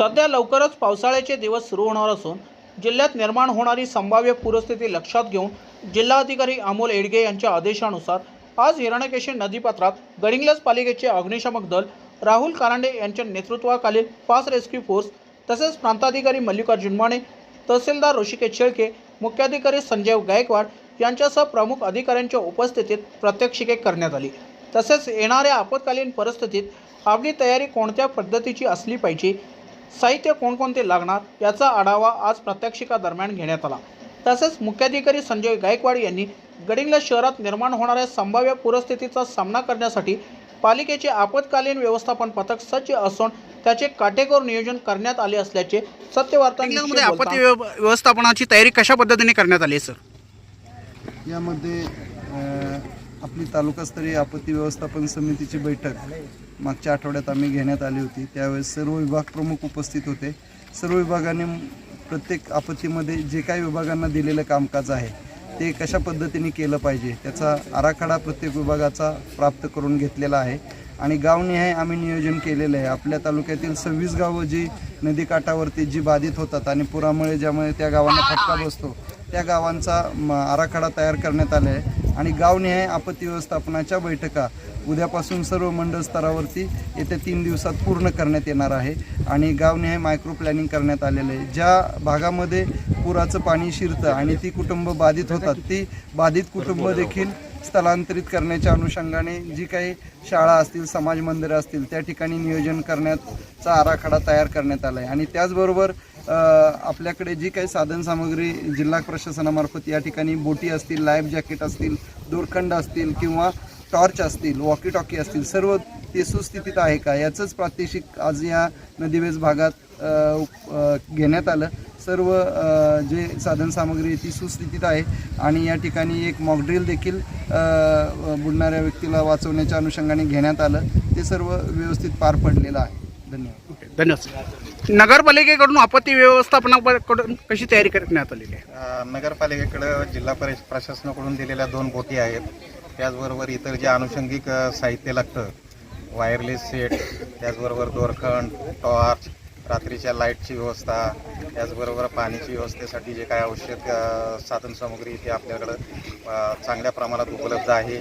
सध्या लवकरच पावसाळ्याचे दिवस सुरू होणार असून जिल्ह्यात निर्माण होणारी संभाव्य पूरस्थिती लक्षात घेऊन जिल्हाधिकारी अमोल एडगे यांच्या आदेशानुसार आज हिरण्यकेशी नदीपात्रात गडिंग्लज पालिकेचे अग्निशामक दल राहुल कारांडे यांच्या नेतृत्वाखालील पाच रेस्क्यू फोर्स तसेच प्रांताधिकारी मल्लिकार्जुन माने तहसीलदार ऋषिकेश शेळके मुख्याधिकारी संजय गायकवाड यांच्यासह प्रमुख अधिकाऱ्यांच्या उपस्थितीत प्रात्यक्षिके करण्यात आली. तसेच येणाऱ्या आपत्कालीन परिस्थितीत आपली तयारी कोणत्या पद्धतीची असली पाहिजे साहित्य कोणकोणते लागणार याचा आढावा आज प्रात्यक्षिका दरम्यान घेण्यात आला. तसेच मुख्याधिकारी संजय गायकवाड यांनी गडिंग्लज शहरात निर्माण होणाऱ्या संभाव्य पूरस्थितीचा सामना करण्यासाठी पालिकेचे आपत्कालीन व्यवस्थापन पथक सज्ज असून त्याचे काटेकोर नियोजन करण्यात आले असल्याचे सत्यवार्ता आपत्ती व्यव- व्यवस्थापनाची तयारी कशा पद्धतीने करण्यात आली आहे सर? यामध्ये आपली तालुकास्तरीय आपत्ती व्यवस्थापन समितीची बैठक मागच्या आठवड्यात आम्ही घेण्यात आली होती. त्यावेळेस सर्व विभाग प्रमुख उपस्थित होते. सर्व विभागाने प्रत्येक आपत्तीमध्ये जे काही विभागांना दिलेलं कामकाज आहे ते कशा पद्धतीने केलं पाहिजे त्याचा आराखडा प्रत्येक विभागाचा प्राप्त करून घेतलेला आहे. आणि गावनिहाय आम्ही नियोजन केलेलं आहे. आपल्या तालुक्यातील सव्वीस गावं जी नदीकाठावरती जी बाधित होतात आणि पुरामुळे ज्यामुळे त्या गावांना फटका बसतो त्या गावांचा म, आराखडा तयार करण्यात आला आहे. आणि गावनिहाय आपत्ती व्यवस्थापनाच्या बैठका उद्यापासून सर्व मंडळ स्तरावरती येत्या तीन दिवसात पूर्ण करण्यात येणार आहे. आणि गावनिहाय मायक्रो प्लॅनिंग करण्यात आलेलं आहे. ज्या भागामध्ये पुराचं पाणी शिरतं आणि ती कुटुंब बाधित होतात ती बाधित कुटुंब देखील स्थलांतरित करण्याच्या अनुषंगाने जी काही शाळा असतील समाज मंदिरं असतील त्या ठिकाणी नियोजन करण्याचा आराखडा तयार करण्यात आला आहे आणि त्याचबरोबर आपल्याकडे जी काही साधनसामग्री जिल्हा प्रशासनामार्फत या ठिकाणी बोटी असतील लाईफ जॅकेट असतील दोरखंड असतील किंवा टॉर्च असतील वॉकी टॉकी असतील सर्व ते सुस्थितीत आहे का? याचंच प्रात्यक्षिक आज या नदीवेज भागात घेण्यात आलं. सर्व जे साधनसामग्री आहे ती सुस्थितीत आहे आणि या ठिकाणी एक मॉकड्रिल देखील बुडणाऱ्या व्यक्तीला वाचवण्याच्या अनुषंगाने घेण्यात आलं. ते सर्व व्यवस्थित पार पडलेलं आहे. धन्यवाद. धन्यवाद नगरपालिकेकडून आपत्ती व्यवस्थापनाकडून कशी तयारी करण्यात आलेली आहे? अ, नगरपालिकेकडं जिल्हा परि प्रशासनाकडून दिलेल्या दोन बोटी आहेत. त्याचबरोबर इतर जे अनुषंगिक अ, साहित्य लागतं वायरलेस सेट त्याचबरोबर दोरखंड टॉर्च रात्रीच्या लाईटची व्यवस्था त्याचबरोबर पाण्याची व्यवस्थेसाठी जे काय आवश्यक अ, साधनसामुग्री ते आपल्याकडं अ, चांगल्या प्रमाणात उपलब्ध आहे.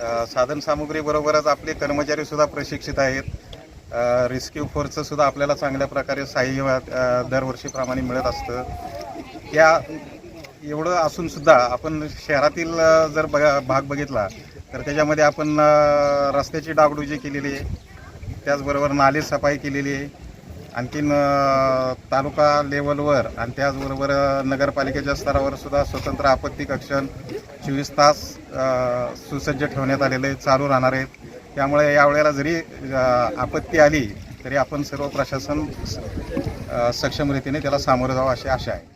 अ, साधनसामुग्रीबरोबरच आपले कर्मचारीसुद्धा प्रशिक्षित आहेत. रेस्क्यू फोर्सचं सुद्धा आपल्याला चांगल्या प्रकारे सहाय्य दरवर्षीप्रमाणे मिळत असतं. या एवढं असूनसुद्धा आपण शहरातील जर बघा भाग बघितला तर त्याच्यामध्ये आपण रस्त्याची डागडुजी केलेली आहे. त्याचबरोबर नाले सफाई केलेली आहे. आणखीन तालुका लेवलवर आणि त्याचबरोबर नगरपालिकेच्या स्तरावर सुद्धा स्वतंत्र आपत्ती कक्ष चोवीस तास सुसज्ज ठेवण्यात आलेले चालू राहणार आहेत. त्यामुळे यावेळेला जरी आपत्ती आली तरी आपण सर्व प्रशासन सक्षम रीतीने त्याला सामोरं जावं अशी आशा आहे.